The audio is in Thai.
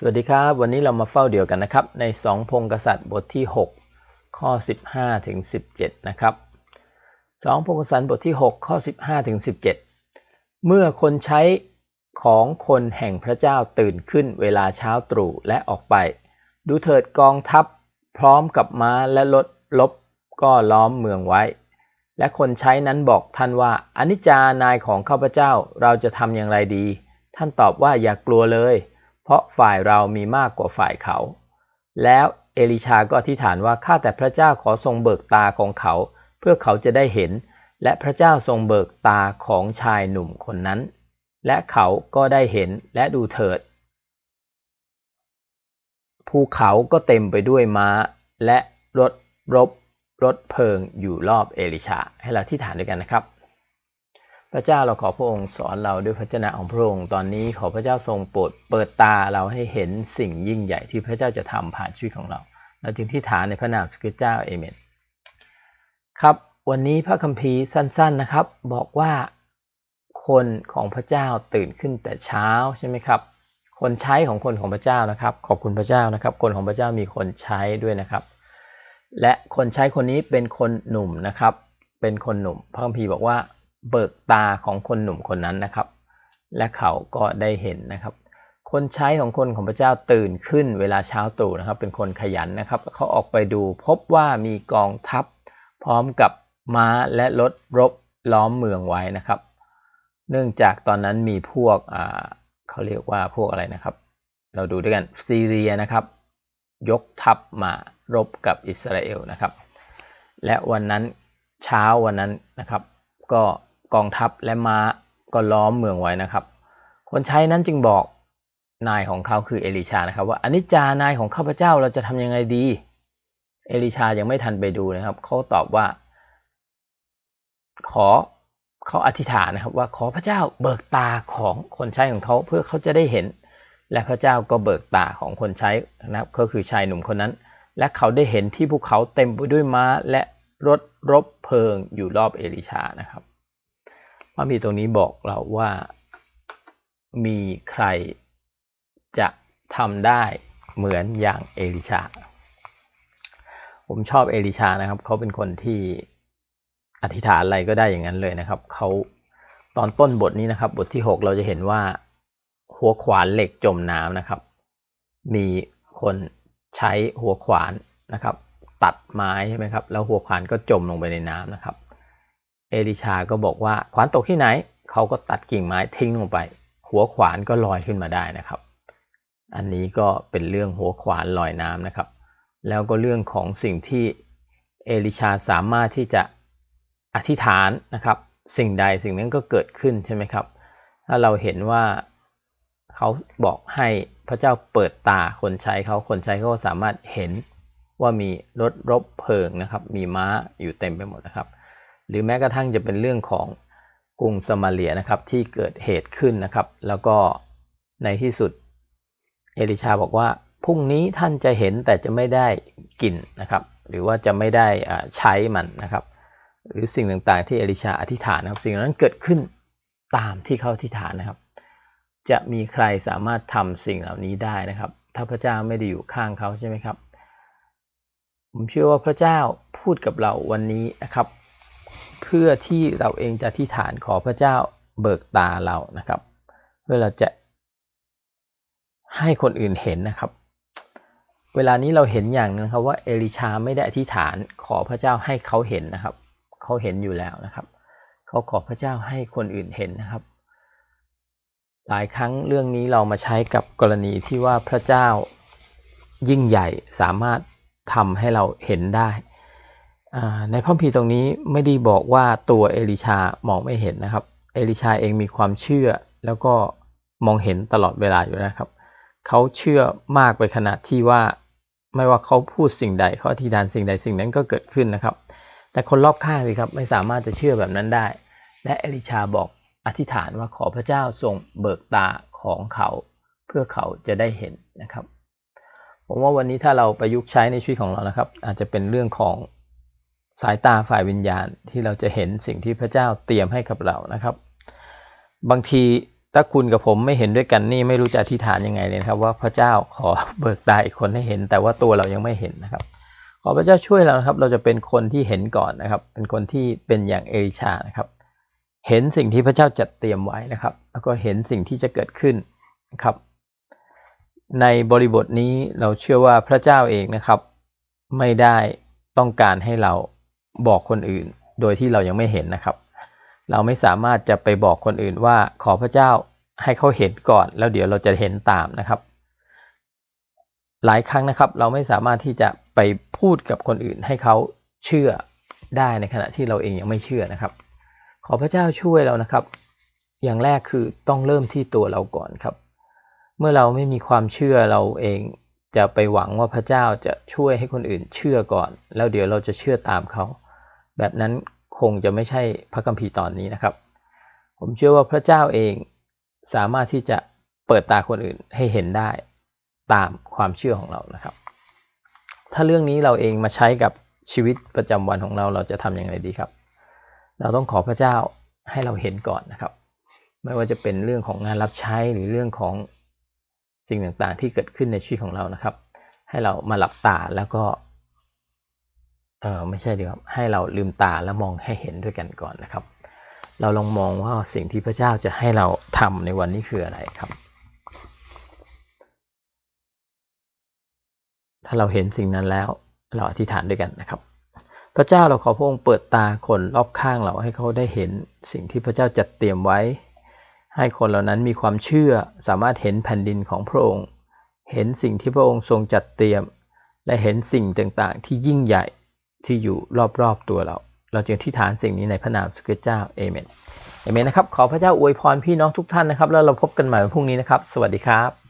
สวัสดีครับ วันนี้เรามาเฝ้าเดียวกันนะครับ ในสองพงกษัตริย์บทที่ 6 ข้อ 15ถึง17 นะครับสองพงกษัตริย์บทที่ 6 ข้อ 15ถึง17 เมื่อคนใช้ของคนแห่งพระเจ้าตื่นขึ้นเวลาเช้าตรู่และออกไป ดูเถิดกองทัพพร้อมกับม้าและรถลบก็ล้อมเมืองไว้ และคนใช้นั้นบอกท่านว่าอนิจจานายของข้าพเจ้าเราจะทำอย่างไรดี ท่านตอบว่าอย่ากกลัวเลย เพราะฝ่ายเรามีมากกว่าฝ่ายเขา แล้วเอลิชาก็อธิษฐานว่าข้าแต่พระเจ้าขอทรงเบิกตาของเขา เพื่อเขาจะได้เห็น และพระเจ้าทรงเบิกตาของชายหนุ่มคนนั้น และเขาก็ได้เห็นและดูเถิด ภูเขาก็เต็มไปด้วยม้า และรถรบรถเพลิงอยู่รอบเอลิชา ให้เราที่ฐานด้วยกันนะครับ พระเจ้าเราขอพระองค์สอนเราด้วยพระเจ้าของพระองค์ตอนนี้ขอพระเจ้าทรงโปรดเปิดตาเราให้เห็นสิ่งยิ่งใหญ่ที่พระเจ้าจะทำผ่านชีวิตของเราเราจึงที่ฐานในพระนามสกิเจ้าเอเมนครับ วันนี้พระคัมภีร์สั้น ๆนะครับ บอกว่าคนของพระเจ้าตื่นขึ้นแต่เช้าใช่ไหมครับ คนใช้ของคนของพระเจ้านะครับ ขอบคุณพระเจ้านะครับ คนของพระเจ้ามีคนใช้ด้วยนะครับ และคนใช้คนนี้เป็นคนหนุ่มนะครับ เป็นคนหนุ่มพระคัมภีร์บอกว่า เบิกตาของคนหนุ่มคนนั้นนะครับ และเขาก็ได้เห็นนะครับ คนใช้ของคนของพระเจ้าตื่นขึ้นเวลาเช้าตรู่นะครับ เป็นคนขยันนะครับ เขาออกไปดูพบว่ามีกองทัพ พร้อมกับม้าและรถรบล้อมเมืองไว้นะครับ เนื่องจากตอนนั้นมีพวกเขาเรียกว่าพวกอะไรนะครับ เราดูด้วยกันซีเรียนะครับ ยกทัพมารบกับอิสราเอลนะครับ และวันนั้นเช้าวันนั้นนะครับ ก็ กองทัพและม้าก็ล้อมเมืองไว้นะครับ คนใช้นั้นจึงบอกนายของเขาคือเอลิชานะครับ ว่าอนิจจานายของข้าพเจ้าเราจะทำยังไงดี เอลิชายังไม่ทันไปดูนะครับเขาตอบว่า ขอเขาอธิษฐานนะครับ ว่าขอพระเจ้าเบิกตาของคนใช้ของเขาเพื่อเขาจะได้เห็น และพระเจ้าก็เบิกตาของคนใช้นะครับก็คือชายหนุ่มคนนั้น และเขาได้เห็นที่ภูเขาเต็มไปด้วยม้าและรถรบเพลิงอยู่รอบเอลิชานะครับ พระมีตรงนี้บอกเราว่ามีใครจะทำได้เหมือนอย่างเอลิชา ผมชอบเอลิชานะครับ เขาเป็นคนที่อธิษฐานอะไรก็ได้อย่างนั้นเลยนะครับ เขาตอนต้นบทนี้นะครับ บทที่ 6 เราจะเห็นว่า หัวขวานเหล็กจมน้ำนะครับ มีคนใช้หัวขวานนะครับ ตัดไม้ใช่ไหมครับ แล้วหัวขวานก็จมลงไปในน้ำนะครับ เอลิชาก็บอกว่าขวานตกที่ไหน เขาก็ตัดกิ่งไม้ทิ้งลงไป หัวขวานก็ลอยขึ้นมาได้นะครับ อันนี้ก็เป็นเรื่องหัวขวานลอยน้ำนะครับ แล้วก็เรื่องของสิ่งที่เอลิชาสามารถที่จะอธิษฐานนะครับ สิ่งใดสิ่งนั้นก็เกิดขึ้นใช่ไหมครับ ถ้าเราเห็นว่าเขาบอกให้พระเจ้าเปิดตาคนใช้เขาคนใช้เขาก็สามารถเห็นว่ามีรถรบเพลิงนะครับ มีม้าอยู่เต็มไปหมดนะครับ หรือแม้กระทั่งจะเป็นเรื่องของกรุงสมาเลียนะครับที่เกิดเหตุขึ้นนะครับ แล้วก็ในที่สุดเอลิชาบอกว่าพรุ่งนี้ท่านจะเห็นแต่จะไม่ได้กินนะครับ หรือว่าจะไม่ได้ใช้มันนะครับ หรือสิ่งต่างๆ ที่เอลิชาอธิษฐานนะครับ สิ่งนั้นเกิดขึ้นตามที่เขาอธิษฐานนะครับ จะมีใครสามารถทำสิ่งเหล่านี้ได้นะครับ ถ้าพระเจ้าไม่ได้อยู่ข้างเขาใช่ไหมครับ ผมเชื่อว่าพระเจ้าพูดกับเราวันนี้นะครับ พื่อที่เราเองจะที่ฐานขอพระเจ้าเบิกตาเรานะครับ เพื่อเราจะให้คนอื่นเห็นนะครับ เวลานี้เราเห็นอย่างนึงครับว่าเอลิชาไม่ได้อธิษฐานขอพระเจ้าให้เขาเห็นนะครับ เขาเห็นอยู่แล้วนะครับ เขาขอพระเจ้าให้คนอื่นเห็นนะครับ หลายครั้งเรื่องนี้เรามาใช้กับกรณีที่ว่าพระเจ้ายิ่งใหญ่สามารถทำให้เราเห็นได้ ในพระพีตรงนี้ไม่ได้บอกว่าตัวเอลิชามองไม่เห็นนะครับ เอลิชาเองมีความเชื่อแล้วก็มองเห็นตลอดเวลาอยู่นะครับ เขาเชื่อมากไปขนาดที่ว่าไม่ว่าเขาพูดสิ่งใดเขาอธิษฐานสิ่งใดสิ่งนั้นก็เกิดขึ้นนะครับ แต่คนรอบข้างสิครับไม่สามารถจะเชื่อแบบนั้นได้ และเอลิชาบอกอธิษฐานว่าขอพระเจ้าทรงเบิกตาของเขาเพื่อเขาจะได้เห็นนะครับ ผมว่าวันนี้ถ้าเราประยุกต์ใช้ในชีวิตของเรานะครับ อาจจะเป็นเรื่องของ สายตาฝ่ายวิญญาณที่เราจะเห็นสิ่งที่พระเจ้าเตรียมให้กับเรานะครับ บางทีถ้าคุณกับผมไม่เห็นด้วยกันนี่ไม่รู้จะอธิษฐานยังไงเลยครับ ว่าพระเจ้าขอเบิกตาอีกคนให้เห็น แต่ว่าตัวเรายังไม่เห็นนะครับ ขอพระเจ้าช่วยเรานะครับ เราจะเป็นคนที่เห็นก่อนนะครับ เป็นคนที่เป็นอย่างเอลิชานะครับ เห็นสิ่งที่พระเจ้าจัดเตรียมไว้นะครับ แล้วก็เห็นสิ่งที่จะเกิดขึ้นนะครับ ในบริบทนี้เราเชื่อว่าพระเจ้าเองนะครับ ไม่ได้ต้องการให้เรา บอกคนอื่น โดยที่เรายังไม่เห็นนะครับ เราไม่สามารถจะไปบอกคนอื่นว่าขอพระเจ้าให้เขาเห็นก่อน แล้วเดี๋ยวเราจะเห็นตามนะครับ หลายครั้งนะครับ เราไม่สามารถที่จะไปพูดกับคนอื่นให้เขาเชื่อได้ในขณะที่เราเองยังไม่เชื่อนะครับ ขอพระเจ้าช่วยเรานะครับ อย่างแรกคือต้องเริ่มที่ตัวเราก่อนครับ เมื่อเราไม่มีความเชื่อเราเองจะไปหวังว่าพระเจ้าจะช่วยให้คนอื่นเชื่อก่อน แล้วเดี๋ยวเราจะเชื่อตามเขา แบบนั้นคงจะไม่ใช่พระคัมภีร์ตอนนี้นะครับ ผมเชื่อว่าพระเจ้าเองสามารถที่จะเปิดตาคนอื่นให้เห็นได้ตามความเชื่อของเรานะครับ ถ้าเรื่องนี้เราเองมาใช้กับชีวิตประจำวันของเราเราจะทำอย่างไรดีครับ เราต้องขอพระเจ้าให้เราเห็นก่อนนะครับ ไม่ว่าจะเป็นเรื่องของงานรับใช้หรือเรื่องของสิ่งต่างๆ ที่เกิดขึ้นในชีวิตของเรานะครับ ให้เรามาหลับตาแล้วก็ เออไม่ใช่ดีครับให้เราลืมตาแล้วมองให้เห็นด้วยกันก่อนนะครับ เราลองมองว่าสิ่งที่พระเจ้าจะให้เราทำในวันนี้คืออะไรครับ ถ้าเราเห็นสิ่งนั้นแล้วเราอธิษฐานด้วยกันนะครับ พระเจ้าเราขอพระองค์เปิดตาคนรอบข้างเราให้เขาได้เห็นสิ่งที่พระเจ้าจัดเตรียมไว้ ให้คนเหล่านั้นมีความเชื่อสามารถเห็นแผ่นดินของพระองค์ เห็นสิ่งที่พระองค์ทรงจัดเตรียม และเห็นสิ่งต่างๆ ที่ยิ่งใหญ่ ที่อยู่รอบๆตัวเรา เราจึงที่ฐานสิ่งนี้ในพระนามสุขเจ้าเอเมนเอเมนนะครับ ขอพระเจ้าอวยพรพี่น้องทุกท่านนะครับ แล้วเราพบกันใหม่วันพรุ่งนี้นะครับ สวัสดีครับ